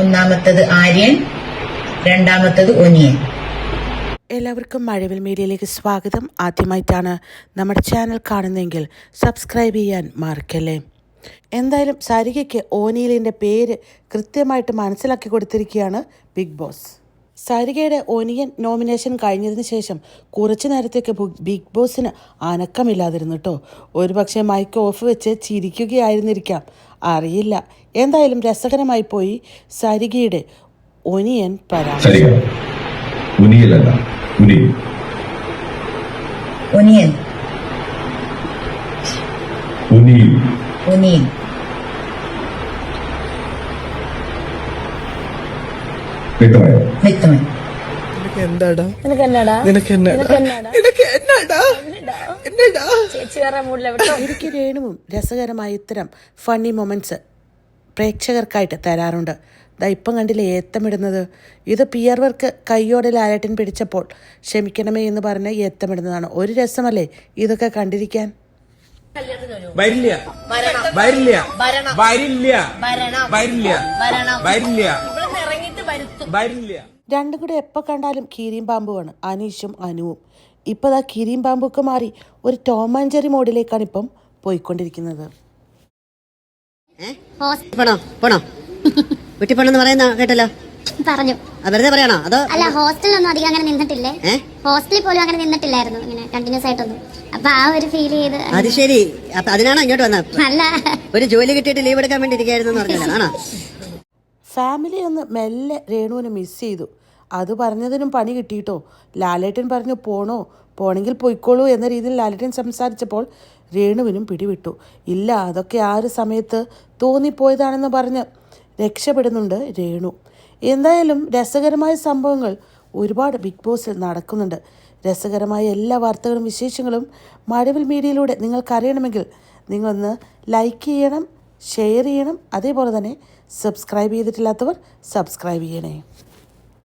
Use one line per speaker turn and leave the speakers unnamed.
ഒന്നാമത്തത് ആര്യൻ രണ്ടാമത്തത് ഒനിയൻ.
എല്ലാവർക്കും മഴവിൽ മീഡിയയിലേക്ക് സ്വാഗതം. ആദ്യമായിട്ടാണ് നമ്മുടെ ചാനൽ കാണുന്നതെങ്കിൽ സബ്സ്ക്രൈബ് ചെയ്യാൻ മറക്കല്ലേ. എന്തായാലും സരികയ്ക്ക് ഓനിയിലിന്റെ പേര് കൃത്യമായിട്ട് മനസ്സിലാക്കി കൊടുത്തിരിക്കുകയാണ് ബിഗ് ബോസ്. സരികയുടെ ഒനിയൻ നോമിനേഷൻ കഴിഞ്ഞതിന് ശേഷം കുറച്ചു നേരത്തേക്ക് ബിഗ് ബോസിന് അനക്കമില്ലാതിരുന്നു കേട്ടോ ഒരുപക്ഷെ മൈക്ക് ഓഫ് വെച്ച് ചിരിക്കുകയായിരുന്നിരിക്കാം. അറിയില്ല. എന്തായാലും രസകരമായി പോയി സരികയുടെ ഒനിയൻ.
ഒനിയൻ.
വ്യക്തമായോ?
വ്യക്തമായി.
നിനക്ക് എന്താടാ
നിനക്ക് എന്നാടാ
നിനക്ക് എന്നാടാ നിനക്ക് എന്നാടാ എന്നാടാ
ചേച്ചി വേറെ
എനിക്ക് രേണുവും രസകരമായ ഇത്തരം ഫണ്ണി മൊമെന്റ്സ് പ്രേക്ഷകർക്കായിട്ട് തരാറുണ്ട്. ദാ ഇപ്പം കണ്ടില്ലേ ഏത്തമിടുന്നത്? ഇത് പി ആർ വർക്ക് കയ്യോടെ ലാലട്ടൻ പിടിച്ചപ്പോൾ ക്ഷമിക്കണമേ എന്ന് പറഞ്ഞ് ഏത്തമിടുന്നതാണ്. ഒരു രസമല്ലേ ഇതൊക്കെ കണ്ടിരിക്കാൻ?
വരില്ല. വരില്ല. വരില്ല. വരില്ല. വരില്ല. വരില്ല.
രണ്ടും കൂടെ എപ്പോൾ കണ്ടാലും കീരിയും പാമ്പുമാണ് അനീഷും അനുവും. ഇപ്പോൾ ആ കീരിയും പാമ്പൊക്കെ മാറി ഒരു ടോം ആൻഡ് ജെറി മോഡിലേക്കാണ് ഇപ്പം പോയിക്കൊണ്ടിരിക്കുന്നത്.
പോണോ? പോണോ? വീട്ടിൽ പോണെന്ന് പറയുന്ന കേട്ടല്ലോ.
പറഞ്ഞു.
വെറുതെ പറയണോ? അതോ
അല്ല ഹോസ്റ്റലിലൊന്നും അധികം അങ്ങനെ നിന്നിട്ടില്ലേ? ഹോസ്റ്റലിൽ പോലും അങ്ങനെ നിന്നിട്ടില്ലായിരുന്നു. ഇങ്ങനെ കണ്ടിന്യൂസ് ആയിട്ടൊന്നും. അപ്പൊ ആ ഒരു ഫീൽ ചെയ്ത്
അത് ശരി. അപ്പൊ അതിനാണോ ഇങ്ങോട്ട് വന്നത്?
അല്ല.
ഒരു ജോലി കിട്ടിയിട്ട് ലീവ് എടുക്കാൻ വേണ്ടി ഇരിക്കായിരുന്നു എന്ന് പറഞ്ഞല്ലോ. ആണോ?
ഫാമിലി ഒന്ന് മെല്ലെ രേണുവിനെ മിസ് ചെയ്തു. അത് പറഞ്ഞതിനും പണി കിട്ടിയിട്ടോ? ലാലേട്ടൻ പറഞ്ഞു പോണോ? പോണെങ്കിൽ പൊയ്ക്കോളൂ എന്ന രീതിയിൽ ലാലേട്ടൻ സംസാരിച്ചപ്പോൾ രേണുവിനും പിടിവിട്ടു. ഇല്ല അതൊക്കെ ആ ഒരു സമയത്ത് തോന്നിപ്പോയതാണെന്ന് പറഞ്ഞ് രക്ഷപ്പെടുന്നുണ്ട് രേണു. എന്തായാലും രസകരമായ സംഭവങ്ങൾ ഒരുപാട് ബിഗ് ബോസിൽ നടക്കുന്നുണ്ട്. രസകരമായ എല്ലാ വാർത്തകളും വിശേഷങ്ങളും മഴവിൽ മീഡിയയിലൂടെ നിങ്ങൾക്കറിയണമെങ്കിൽ നിങ്ങളൊന്ന് ലൈക്ക് ചെയ്യണം ഷെയർ ചെയ്യണം. അതേപോലെ തന്നെ സബ്സ്ക്രൈബ് ചെയ്തിട്ടില്ലാത്തവർ സബ്സ്ക്രൈബ് ചെയ്യണേ.